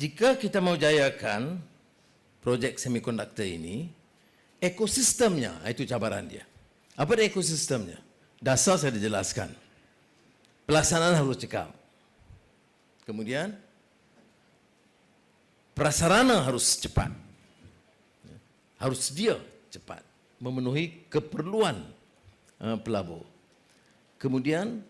jika kita mau jayakan projek semikonduktor ini, ekosistemnya itu cabaran dia. Apa dia ekosistemnya? Dasar saya dah jelaskan. Pelaksanaan harus cekap. Kemudian prasarana harus cepat. Harus sedia cepat memenuhi keperluan uh, pelabur. Kemudian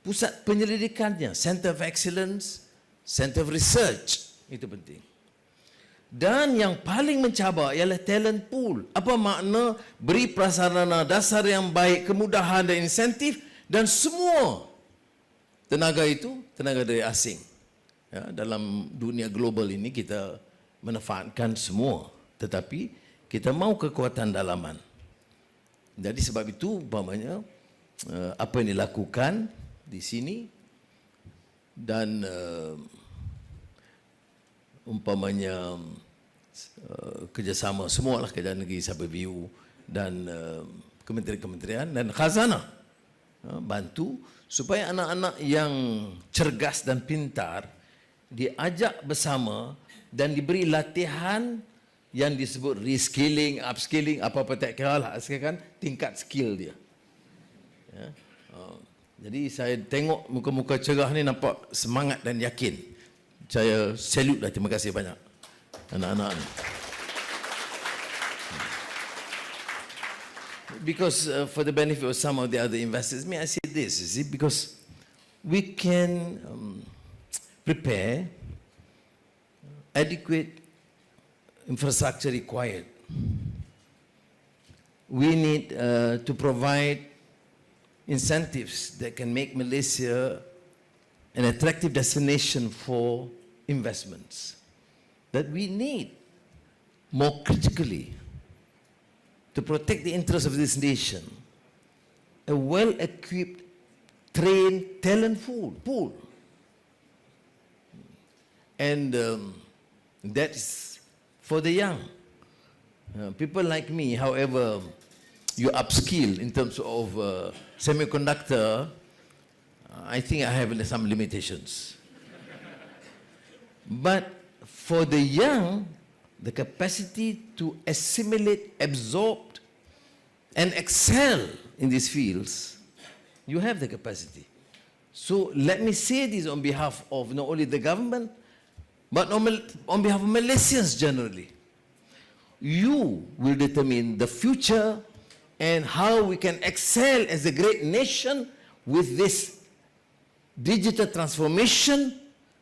pusat penyelidikannya, Center of Excellence, Center of Research, itu penting. Dan yang paling mencabar ialah talent pool. Apa makna beri prasarana dasar yang baik, kemudahan dan insentif dan semua tenaga itu tenaga dari asing. Ya, dalam dunia global ini kita manfaatkan semua. Tetapi kita mau kekuatan dalaman. Jadi sebab itu umpamanya uh, apa yang dilakukan di sini dan uh, umpamanya uh, kerjasama semua lah kerajaan negeri Sabaviu dan uh, kementerian-kementerian dan khazanah uh, bantu supaya anak-anak yang cergas dan pintar diajak bersama dan diberi latihan yang disebut reskilling, upskilling, apa-apa tak kira lah. Sekarang tingkat skill dia. Ya. Uh, jadi saya tengok muka-muka cerah ni nampak semangat dan yakin. Saya salute lah. Terima kasih banyak. Anak-anak ni. Because uh, for the benefit of some of the other investors, may I say this, is it because we can um, prepare adequate infrastructure required. We need uh, to provide incentives that can make Malaysia an attractive destination for investments. That we need more critically to protect the interests of this nation a well equipped, trained talent pool. pool. And um, that is for the young. Uh, people like me, however, you upskill in terms of uh, semiconductor, I think I have some limitations. But for the young, the capacity to assimilate, absorb, and excel in these fields, you have the capacity. So let me say this on behalf of not only the government, but on, on behalf of Malaysians generally. You will determine the future and how we can excel as a great nation with this digital transformation